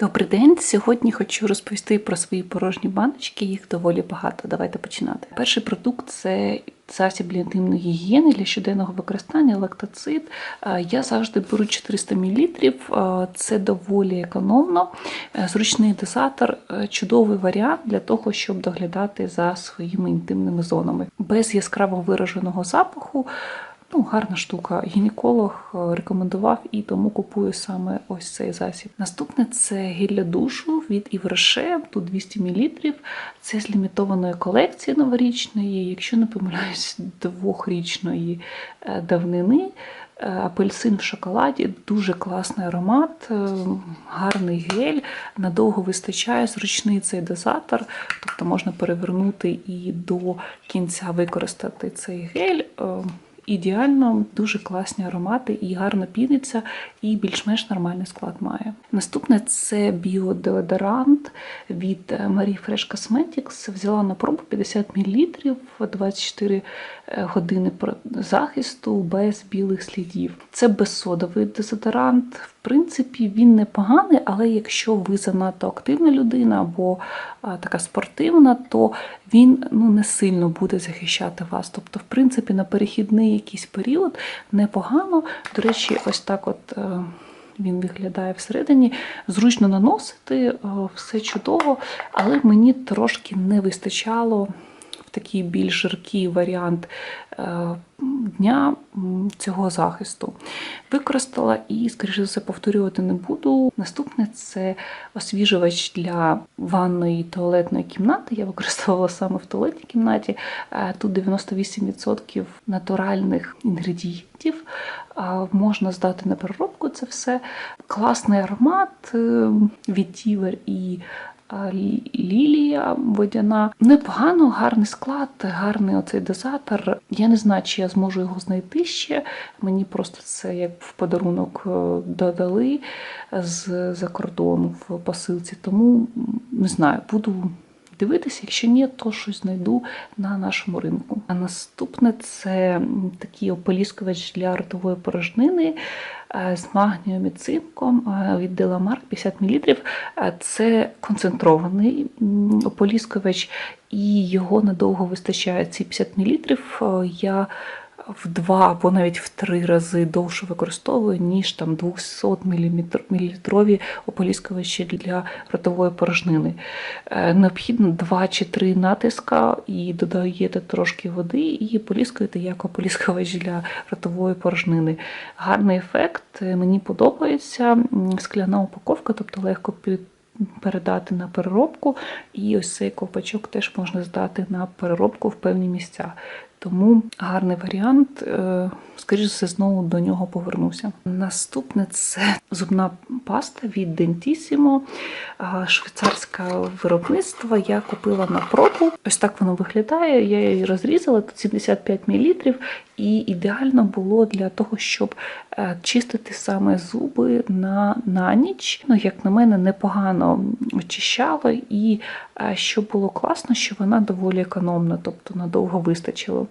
Добрий день. Сьогодні хочу розповісти про свої порожні баночки. Їх доволі багато. Давайте починати. Перший продукт це засіб для інтимної гігієни для щоденного використання, лактоцит. Е, Я завжди беру 400 мл. Е, Це доволі економно. Е, Зручний дозатор, чудовий варіант для того, щоб доглядати за своїми інтимними зонами. Без яскраво вираженого запаху. Ну, гарна штука. Гінеколог е, рекомендував і тому купую саме ось цей засіб. Наступне це гель для душу від Івреше, тут 200 мл. Це з лімітованої колекції новорічної, якщо не помиляюсь, двохрічної е, давнини. Е, Апельсин в шоколаді, дуже класний аромат, гарний гель, надовго вистачає, зручний цей дозатор, тобто можна перевернути і до кінця використати цей гель. Е, Ідеально, дуже класні аромати і гарно піниться, і більш-менш нормальний склад має. Наступне це біодеодорант від е, Marie Fresh Cosmetics. Взяла на пробу 50 мл, 24 години захисту без білих слідів. Це безсодовий дезодорант. Принципі, він непоганий, але якщо ви занадто активна людина або така спортивна, то він ну, не сильно буде захищати вас. Тобто, в принципі, на перехідний якийсь період непогано. До речі, ось так от. е, Він виглядає всередині, зручно наносити, все чудово, але мені трошки не вистачало такий більш жаркий варіант е, дня цього захисту. Використала і, скоріше за все, повторювати не буду. Наступне це освіжувач для ванної туалетної кімнати. Я використовувала саме в туалетній кімнаті. Е, Тут 98% натуральних інгредієнтів. Можна здати на переробку це все. Класний аромат е, від Тівер і лілія водяна. Непогано, гарний склад, гарний оцей дозатор. Я не знаю, чи я зможу його знайти ще. Мені просто це як в подарунок е, додали з за кордону в посилці. Тому не знаю, буду. Дивитися, якщо ні, то щось знайду на нашому ринку. А наступне це такий ополіскувач для ротової порожнини е, з магнієм і цинком е, від Деламарк 50 мл. Е, Це концентрований ополіскувач, і його надовго вистачає. Ці 50 мл я в два або навіть в три рази довше використовую, ніж там 200 мл ополіскувачі для ротової порожнини. Е, Необхідно 2 чи 3 натиска і додаєте трошки води і поліскуєте як ополіскувач для ротової порожнини. Гарний ефект, е, мені подобається. Скляна упаковка, тобто легко під передати на переробку, і ось цей ковпачок теж можна здати на переробку в певні місця. Тому гарний варіант, е, скоріше все, знову до нього повернуся. Наступне це зубна паста від Dentissimo, е, швейцарське виробництво. Я купила на пробу. Ось так воно виглядає. Я її розрізала, тут 75 мл, і ідеально було для того, щоб е, чистити саме зуби на, на ніч. Ну, як на мене, непогано очищало, і що було класно, що вона доволі економна, тобто надовго вистачило.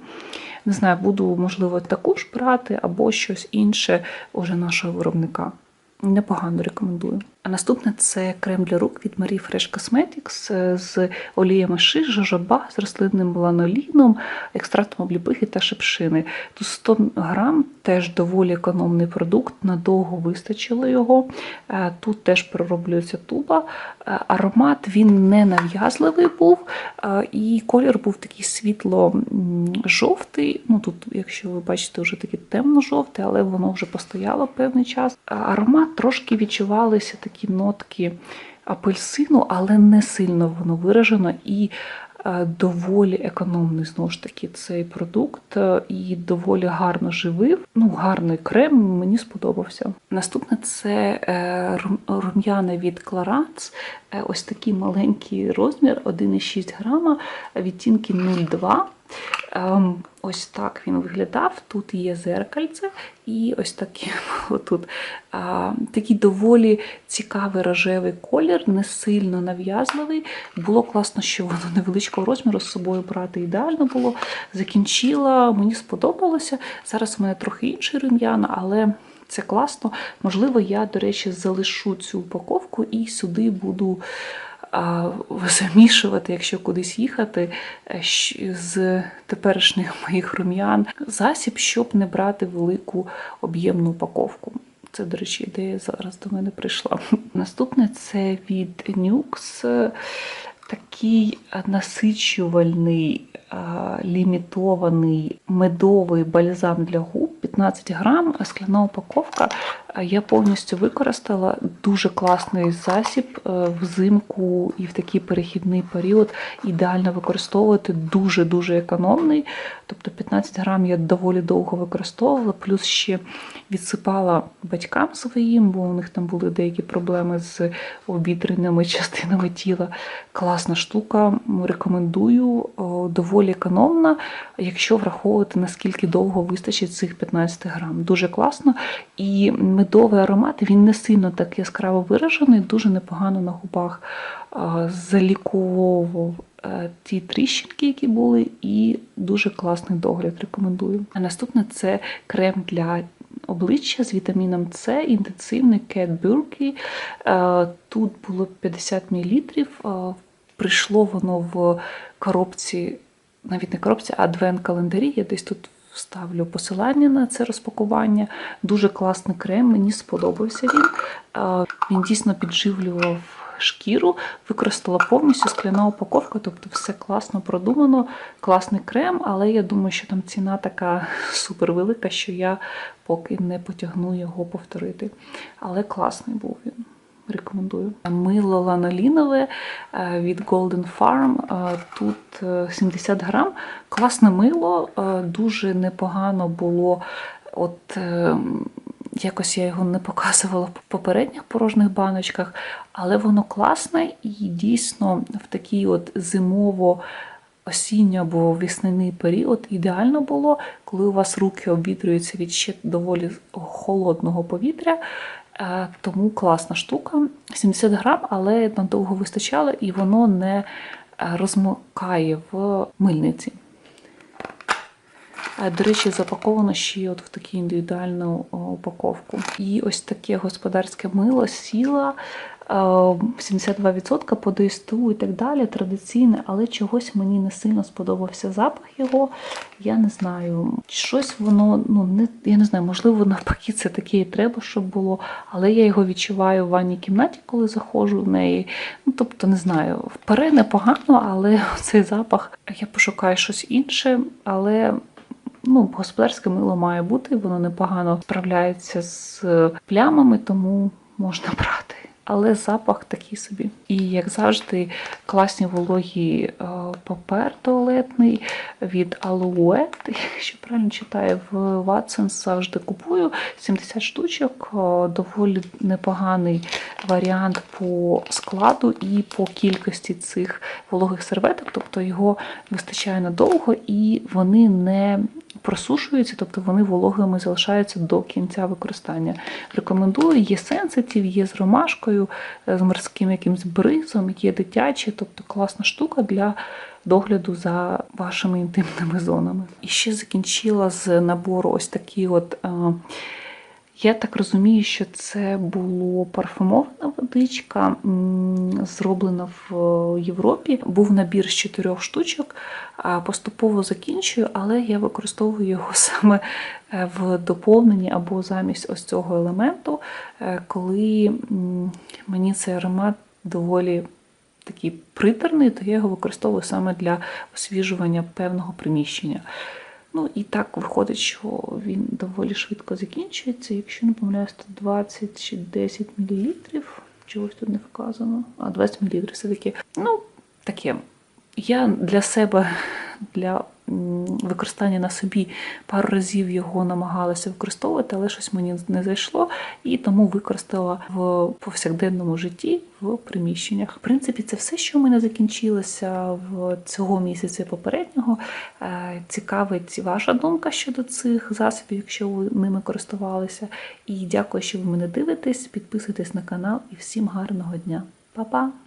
Не знаю, буду, можливо, таку ж брати або щось інше уже нашого виробника. Непогано рекомендую. А наступне це крем для рук від Marie Fresh Cosmetics з оліями ши, жожоба, з рослинним ланоліном, екстрактом обліпихи та шипшини. Тут 100 грам, теж доволі економний продукт, надовго вистачило його. Е, Тут теж перероблюється туба. Е, Аромат він не нав'язливий був, е, і колір був такий світло-жовтий. Ну тут, якщо ви бачите, вже такий темно-жовтий, але воно вже постояло певний час. Аромат трошки відчувалися такі нотки апельсину, але не сильно воно виражено і е, доволі економний знову ж таки цей продукт е, і доволі гарно живив. Ну, гарний крем, мені сподобався. Наступне це е, рум- рум'яна від. Е, Ось такий маленький розмір, 1,6 грама, відтінки 0,2. Ем, Ось так він виглядав. Тут є зеркальце, і ось такі тут такий доволі цікавий рожевий колір, не сильно нав'язливий. Було класно, що воно невеличкого розміру з собою брати ідеально було. Закінчила, мені сподобалося. Зараз у мене трохи інший рум'яна, але Це класно. Можливо, я, до речі, залишу цю упаковку і сюди буду замішувати, якщо кудись їхати, е, з теперішніх моїх рум'ян засіб, щоб не брати велику об'ємну упаковку. Це, до речі, ідея зараз до мене прийшла. Наступне це від Nux. Такий насичувальний, лімітований медовий бальзам для губ 15 грам, скляна упаковка. Я повністю використала дуже класний засіб е, взимку і в такий перехідний період. Ідеально використовувати дуже-дуже економний. Тобто 15 грам я доволі довго використовувала, плюс ще відсипала батькам своїм, бо у них там були деякі проблеми з обітреними частинами тіла. Класна штука, рекомендую, доволі економна, якщо враховувати, наскільки довго вистачить цих 15 грам. Дуже класно. І медовий аромат він не сильно так яскраво виражений, дуже непогано на губах заліковував е, ті тріщинки, які були, і дуже класний догляд. Рекомендую. А наступне це крем для обличчя з вітаміном С, інтенсивний Cat Burki. Е, Тут було 50 мл. е, Прийшло воно в коробці, навіть не коробці, а адвент-календарі. Я десь тут вставлю посилання на це розпакування. Дуже класний крем, мені сподобався він. Він дійсно підживлював шкіру, використала повністю скляна упаковка, тобто все класно продумано, класний крем, але я думаю, що там ціна така супер велика, що я поки не потягну його повторити. Але класний був він. Рекомендую. Мило ланолінове е, від Golden Farm. Е, Тут е, 70 грам. Класне мило, е, дуже непогано було. От е, якось я його не показувала в попередніх порожніх баночках, але воно класне і дійсно в такий от зимово. Осінньо або весняний період ідеально було, коли у вас руки обвітрюються від ще доволі холодного повітря. Е, Тому класна штука. 70 грам, але надовго вистачало і воно не е, розмокає в мильниці. Е, До речі, запаковано ще от в таку індивідуальну упаковку. І ось таке господарське мило сіла. Е, 72% по ДСТУ і так далі, традиційне, але чогось мені не сильно сподобався запах його. Я не знаю, щось воно, ну не я не знаю, можливо, навпаки, це таке і треба, щоб було. Але я його відчуваю в ванній кімнаті, коли заходжу в неї. Ну, тобто, не знаю, вперед непогано, але цей запах я пошукаю щось інше, але. Ну, господарське мило має бути, воно непогано справляється з плямами, тому можна брати. Але запах такий собі. І, як завжди, класні вологі е, папер туалетний від Alouette, якщо правильно читаю, в Watsons завжди купую 70 штучок. е, Доволі непоганий варіант по складу і по кількості цих вологих серветок, тобто його вистачає надовго і вони не просушуються, тобто вони вологими залишаються до кінця використання. Рекомендую, є сенситів, є з ромашкою, е, з морським якимсь бризом, є дитячі, тобто класна штука для догляду за вашими інтимними зонами. І ще закінчила з набору ось такі от. Е, я так розумію, що це було парфумована водичка, зроблена в Європі. Був набір з чотирьох штучок. Поступово закінчую, але я використовую його саме е, в доповненні або замість ось цього елементу, е, коли мені цей аромат доволі такий приторний, то я його використовую саме для освіжування певного приміщення. Ну і так виходить, що він доволі швидко закінчується. Якщо не помиляюсь, то 20 чи 10 мл. Чогось тут не вказано. А 20 мл все-таки. Ну, таке. Я для себе, для використання на собі пару разів його намагалася використовувати, але щось мені не зайшло, і тому використала в повсякденному житті в приміщеннях. В принципі, це все, що в мене закінчилося в цього місяця попереднього. Е, Цікавить ваша думка щодо цих засобів, якщо ви ними користувалися. І дякую, що ви мене дивитесь. Підписуйтесь на канал і всім гарного дня. Па-па!